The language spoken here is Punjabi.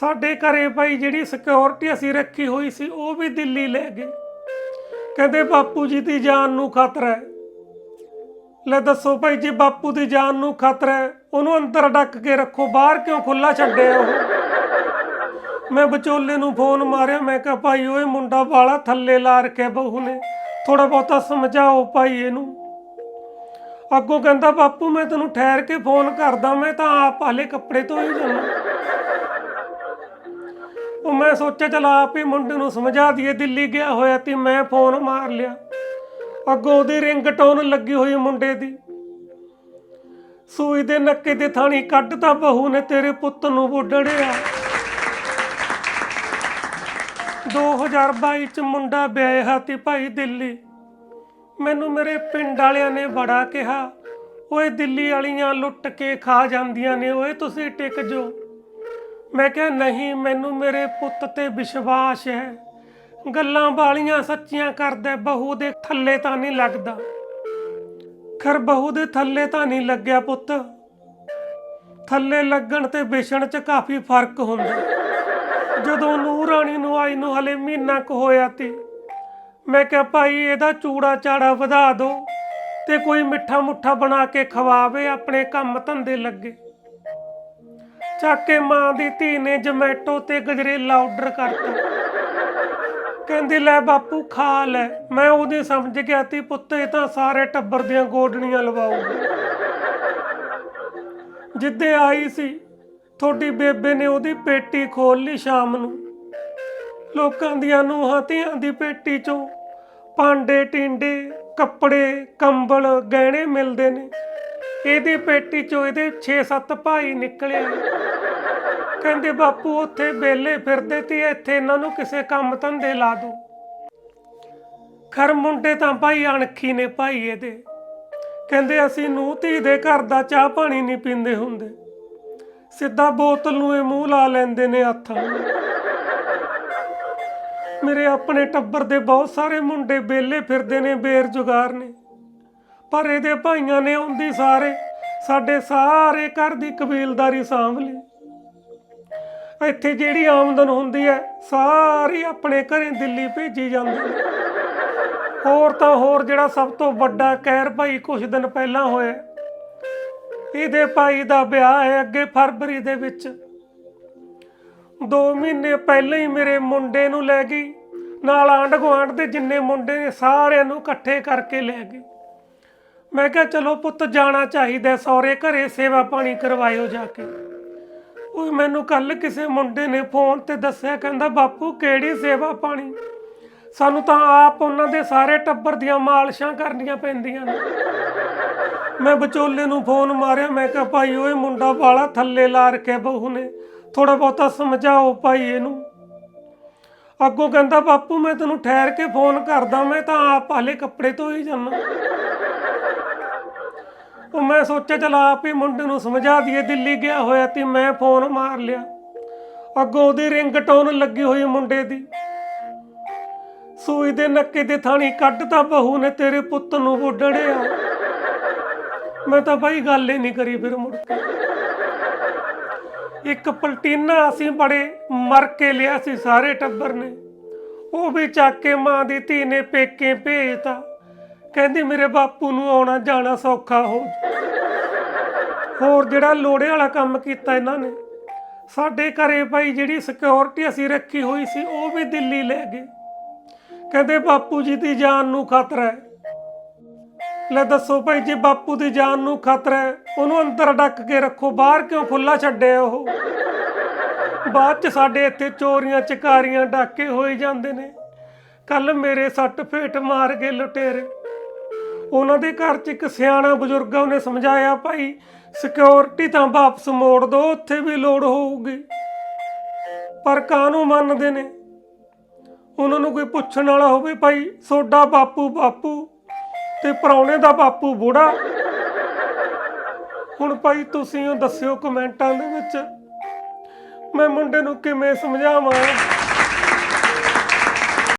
ਸਾਡੇ ਘਰੇ ਭਾਈ ਜਿਹੜੀ ਸਿਕਿਉਰਿਟੀ ਅਸੀਂ ਰੱਖੀ ਹੋਈ ਸੀ, ਉਹ ਵੀ ਦਿੱਲੀ ਲੈ ਗਏ। ਕਹਿੰਦੇ ਬਾਪੂ ਜੀ ਦੀ ਜਾਨ ਨੂੰ ਖਤਰਾ ਹੈ। ਲੈ ਦੱਸੋ ਭਾਈ ਜੀ, ਬਾਪੂ ਦੀ ਜਾਨ ਨੂੰ ਖਤਰਾ ਹੈ। ਉਹਨੂੰ ਅੰਦਰ ਡੱਕ ਕੇ ਰੱਖੋ, ਬਾਹਰ ਕਿਉਂ ਖੁੱਲਾ ਛੱਡਿਆ ਉਹ? ਮੈਂ ਵਿਚੋਲੇ ਨੂੰ ਫੋਨ ਮਾਰਿਆ, ਮੈਂ ਕਿਹਾ, ਭਾਈ ਓਏ, ਮੁੰਡਾ ਵਾਲਾ ਥੱਲੇ ਲਾ ਰੱਖਿਆ ਬਹੂ ਨੇ। ਥੋੜਾ ਬਹੁਤਾ ਸਮਝਾਓ ਭਾਈ ਇਹਨੂੰ। ਅੱਗੋਂ ਕਹਿੰਦਾ, ਬਾਪੂ, ਮੈਂ ਤੈਨੂੰ ਠਹਿਰ ਕੇ ਫੋਨ ਕਰਦਾ, ਮੈਂ ਤਾਂ ਆਪ ਹਾਲੇ ਕੱਪੜੇ ਧੋਈ ਜਾਣਾ ਉਹ ਮੈਂ ਸੋਚਿਆ ਚਲ ਆਪ ਹੀ ਮੁੰਡੇ ਨੂੰ ਸਮਝਾ ਦਈਏ, ਦਿੱਲੀ ਗਿਆ ਹੋਇਆ ਤੇ ਮੈਂ ਫੋਨ ਮਾਰ ਲਿਆ। ਅੱਗੋਂ ਉਹਦੀ ਰਿੰਗਟੋਨ ਲੱਗੀ ਹੋਈ ਮੁੰਡੇ ਦੀ। ਸੂਈ ਦੇ ਨੱਕੇ ਦੇ ਥਾਣੀ ਕੱਢ ਕੱਢਤਾ ਬਹੂ ਨੇ ਤੇਰੇ ਪੁੱਤ ਨੂੰ ਬੁੱਢੜਿਆ 2022 ਚ ਮੁੰਡਾ ਵਿਆਹਿਆ ਤੇ ਭਾਈ ਦਿੱਲੀ। ਮੈਨੂੰ ਮੇਰੇ ਪਿੰਡ ਵਾਲਿਆਂ ਨੇ ਬੜਾ ਕਿਹਾ, ਓਏ ਦਿੱਲੀ ਵਾਲੀਆਂ ਲੁੱਟ ਕੇ ਖਾ ਜਾਂਦੀਆਂ ਨੇ, ਓਏ ਤੁਸੀਂ ਟਿਕ ਜੋ। ਮੈਂ ਕਿਹਾ, ਨਹੀਂ, ਮੈਨੂੰ ਮੇਰੇ ਪੁੱਤ ਤੇ ਵਿਸ਼ਵਾਸ ਹੈ। ਗੱਲਾਂ ਵਾਲੀਆਂ ਸੱਚੀਆਂ ਕਰਦਾ, ਬਹੂ ਦੇ ਥੱਲੇ ਤਾਂ ਨਹੀਂ ਲੱਗਦਾ। ਖਰ, ਬਹੂ ਦੇ ਥੱਲੇ ਤਾਂ ਨਹੀਂ ਲੱਗਿਆ ਪੁੱਤ। ਥੱਲੇ ਲੱਗਣ ਤੇ ਵਿਛਣ 'ਚ ਕਾਫੀ ਫ਼ਰਕ ਹੁੰਦਾ। ਜਦੋਂ ਨੂਰ ਰਾਣੀ ਨੂੰ ਆਈ ਨੂੰ ਹਲੇ ਮਹੀਨਾ ਕੁ ਹੋਇਆ ਤੇ, ਮੈਂ ਕਿਹਾ, ਭਾਈ, ਇਹਦਾ ਚੂੜਾ ਚਾੜਾ ਵਧਾ ਦਿਓ ਤੇ ਕੋਈ ਮਿੱਠਾ ਮੁੱਠਾ ਬਣਾ ਕੇ ਖਵਾਵੇ, ਆਪਣੇ ਕੰਮ ਧੰਦੇ ਲੱਗੇ। ਚੱਕ ਕੇ ਮਾਂ ਦੀ ਧੀ ਨੇ ਜਮੈਟੋ ਤੇ ਗਜਰੇਲਾ ਆਰਡਰ ਕਰਤਾ। ਕਹਿੰਦੀ, ਲੈ ਬਾਪੂ, ਖਾ ਲੈ। ਮੈਂ ਉਹਦੀ ਸਮਝ ਗਿਆ ਤੀ, ਪੁੱਤ, ਇਹ ਤਾਂ ਸਾਰੇ ਟੱਬਰ ਦੀਆਂ ਗੋਡਣੀਆਂ ਲਵਾਉਗੀ ਜਿੱਦੇ ਆਈ ਸੀ, ਤੁਹਾਡੀ ਬੇਬੇ ਨੇ ਉਹਦੀ ਪੇਟੀ ਖੋਲ ਲਈ ਸ਼ਾਮ ਨੂੰ। ਲੋਕਾਂ ਦੀਆਂ ਨੂੰਹਾਂ ਧੀਆਂ ਦੀ ਪੇਟੀ ਚੋਂ ਭਾਂਡੇ, ਟਿੰਡੇ, ਕੱਪੜੇ, ਕੰਬਲ, ਗਹਿਣੇ ਮਿਲਦੇ ਨੇ। ਇਹਦੀ ਪੇਟੀ ਚੋਂ ਇਹਦੇ 6-7 ਭਾਈ ਨਿਕਲੇ। ਕਹਿੰਦੇ, ਬਾਪੂ, ਉੱਥੇ ਬੇਲੇ ਫਿਰਦੇ ਤੇ ਇੱਥੇ ਇਹਨਾਂ ਨੂੰ ਕਿਸੇ ਕੰਮ ਧੰਦੇ ਲਾ ਦੋ। ਖਰ ਮੁੰਡੇ ਤਾਂ ਭਾਈ ਅਣਖੀ ਨੇ ਭਾਈ ਇਹਦੇ। ਕਹਿੰਦੇ, ਅਸੀਂ ਨੂੰ ਧੀ ਦੇ ਘਰ ਦਾ ਚਾਹ ਪਾਣੀ ਨਹੀਂ ਪੀਂਦੇ ਹੁੰਦੇ। ਸਿੱਧਾ ਬੋਤਲ ਨੂੰ ਇਹ ਮੂੰਹ ਲਾ ਲੈਂਦੇ ਨੇ ਹੱਥ ਮੇਰੇ ਆਪਣੇ ਟੱਬਰ ਦੇ ਬਹੁਤ ਸਾਰੇ ਮੁੰਡੇ ਬੇਲੇ ਫਿਰਦੇ ਨੇ, ਬੇਰੁਜ਼ਗਾਰ ਨੇ। ਪਰ ਇਹਦੇ ਭਾਈਆਂ ਨੇ ਆਉਂਦੀ ਸਾਰੇ, ਸਾਡੇ ਸਾਰੇ ਘਰ ਦੀ ਕਬੀਲਦਾਰੀ ਸਾਂਭ ਲਈ। ਇੱਥੇ ਜਿਹੜੀ ਆਮਦਨ ਹੁੰਦੀ ਹੈ, ਸਾਰੀ ਆਪਣੇ ਘਰੇ ਦਿੱਲੀ ਭੇਜੀ ਜਾਂਦੀ ਹੈ। ਹੋਰ ਤਾਂ ਹੋਰ ਜਿਹੜਾ ਸਭ ਤੋਂ ਵੱਡਾ ਕਹਿਰ ਭਾਈ ਕੁਝ ਦਿਨ ਪਹਿਲਾਂ ਹੋਇਆ। ਇਹਦੇ ਭਾਈ ਦਾ ਵਿਆਹ ਹੈ ਅੱਗੇ ਫਰਵਰੀ ਦੇ ਵਿੱਚ। 2 ਮਹੀਨੇ ਪਹਿਲਾਂ ਹੀ ਮੇਰੇ ਮੁੰਡੇ ਨੂੰ ਲੈ ਗਈ। ਨਾਲ ਆਂਢ ਗੁਆਂਢ ਦੇ ਜਿੰਨੇ ਮੁੰਡੇ ਨੇ, ਸਾਰਿਆਂ ਨੂੰ ਇਕੱਠੇ ਕਰਕੇ ਲੈ ਗਈ। ਮੈਂ ਕਿਹਾ ਚਲੋ ਪੁੱਤ ਜਾਣਾ ਚਾਹੀਦਾ, ਸਹੁਰੇ ਘਰੇ ਸੇਵਾ ਪਾਣੀ ਕਰਵਾਇਓ ਜਾ ਕੇ। ਉਹ ਮੈਨੂੰ ਕੱਲ ਕਿਸੇ ਮੁੰਡੇ ਨੇ ਫੋਨ ਤੇ ਦੱਸਿਆ, ਕਹਿੰਦਾ, ਬਾਪੂ, ਕਿਹੜੀ ਸੇਵਾ ਪਾਣੀ? ਸਾਨੂੰ ਤਾਂ ਆਪ ਉਹਨਾਂ ਦੇ ਸਾਰੇ ਟੱਬਰ ਦੀਆਂ ਮਾਲਸ਼ਾਂ ਕਰਨੀਆਂ ਪੈਂਦੀਆਂ ਨੇ। ਮੈਂ ਵਿਚੋਲੇ ਨੂੰ ਫੋਨ ਮਾਰਿਆ, ਮੈਂ ਕਿਹਾ, ਭਾਈ, ਓਏ ਮੁੰਡਾ ਵਾਲਾ ਥੱਲੇ ਲਾ ਰੱਖਿਆ ਬਹੂ ਨੇ ਥੋੜਾ ਬਹੁਤਾ ਸਮਝਾਓ ਭਾਈ ਇਹਨੂੰ। ਅੱਗੋਂ ਕਹਿੰਦਾ, ਬਾਪੂ, ਮੈਂ ਤੈਨੂੰ ਠਹਿਰ ਕੇ ਫੋਨ ਕਰਦਾ, ਮੈਂ ਤਾਂ ਆਪ ਹਾਲੇ ਕੱਪੜੇ ਧੋਈ ਜਾਂਦਾ। ਉਹ ਮੈਂ ਸੋਚਿਆ ਚਲ ਆਪ ਹੀ ਮੁੰਡੇ ਨੂੰ ਸਮਝਾ ਦਈਏ, ਦਿੱਲੀ ਗਿਆ ਹੋਇਆ ਤੇ ਮੈਂ ਫੋਨ ਮਾਰ ਲਿਆ। ਅੱਗੋਂ ਉਹਦੀ ਰਿੰਗਟੋਨ ਲੱਗੀ ਹੋਈ ਮੁੰਡੇ ਦੀ। ਸੂਈ ਦੇ ਨੱਕੇ ਦੇ ਥਾਣੀ ਕੱਢਤਾ ਬਹੂ ਨੇ ਤੇਰੇ ਪੁੱਤ ਨੂੰ ਬੁੱਢੜਿਆ ਮੈਂ ਤਾਂ ਭਾਈ ਗੱਲ ਹੀ ਨਹੀਂ ਕਰੀ ਫਿਰ ਮੁੜ ਕੇ। ਇੱਕ ਪਲਟੀਨਾ ਅਸੀਂ ਬੜੇ ਮਰ ਕੇ ਲਿਆ ਸੀ ਸਾਰੇ ਟੱਬਰ ਨੇ। ਉਹ ਵੀ ਚੱਕ ਕੇ ਮਾਂ ਦੀ ਧੀ ਨੇ ਪੇਕੇ ਭੇਜਤਾ। ਕਹਿੰਦੀ ਮੇਰੇ ਬਾਪੂ ਨੂੰ ਆਉਣਾ ਜਾਣਾ ਸੌਖਾ ਹੋ ਹੋਰ ਜਿਹੜਾ ਲੋੜੇ ਵਾਲਾ ਕੰਮ ਕੀਤਾ ਇਹਨਾਂ ਨੇ, ਸਾਡੇ ਘਰੇ ਭਾਈ ਜਿਹੜੀ ਸਿਕਿਉਰਿਟੀ ਅਸੀਂ ਰੱਖੀ ਹੋਈ ਸੀ, ਉਹ ਵੀ ਦਿੱਲੀ ਲੈ ਗਏ। ਕਹਿੰਦੇ ਬਾਪੂ ਜੀ ਦੀ ਜਾਨ ਨੂੰ ਖਤਰਾ ਹੈ। ਲੈ ਦੱਸੋ ਭਾਈ ਜੇ, ਬਾਪੂ ਦੀ ਜਾਨ ਨੂੰ ਖਤਰਾ ਹੈ, ਉਹਨੂੰ ਅੰਦਰ ਡੱਕ ਕੇ ਰੱਖੋ, ਬਾਹਰ ਕਿਉਂ ਖੁੱਲਾ ਛੱਡਿਆ ਉਹ? ਬਾਅਦ ਚ ਸਾਡੇ ਇੱਥੇ ਚੋਰੀਆਂ, ਚਕਾਰੀਆਂ ਡਾਕੇ ਹੋਏ ਜਾਂਦੇ ਨੇ। ਕੱਲ ਮੇਰੇ ਸੱਟ ਫੇਟ ਮਾਰ ਕੇ ਲੁਟੇਰੇ। ਉਹਨਾਂ ਦੇ ਘਰ ਚ ਇੱਕ ਸਿਆਣਾ ਬਜ਼ੁਰਗਾ ਉਹਨੇ ਸਮਝਾਇਆ, ਭਾਈ ਸਿਕਿਉਰਿਟੀ ਤਾਂ ਵਾਪਸ ਮੋੜ ਦੋ, ਉੱਥੇ ਵੀ ਲੋੜ ਹੋਊਗੀ। ਪਰ ਕਾਹਨੂੰ ਮੰਨਦੇ ਨੇ? ਉਹਨਾਂ ਨੂੰ ਕੋਈ ਪੁੱਛਣ ਵਾਲਾ ਹੋਵੇ, ਭਾਈ, ਸੋਡਾ ਬਾਪੂ ਬਾਪੂ ਤੇ ਪਰੌਣੇ ਦਾ ਬਾਪੂ ਬੁੜਾ। ਹੁਣ ਭਾਈ, ਤੁਸੀਂ ਉਹ ਦੱਸਿਓ ਕਮੈਂਟਾਂ ਦੇ ਵਿੱਚ, ਮੈਂ ਮੁੰਡੇ ਨੂੰ ਕਿਵੇਂ ਸਮਝਾਵਾਂ?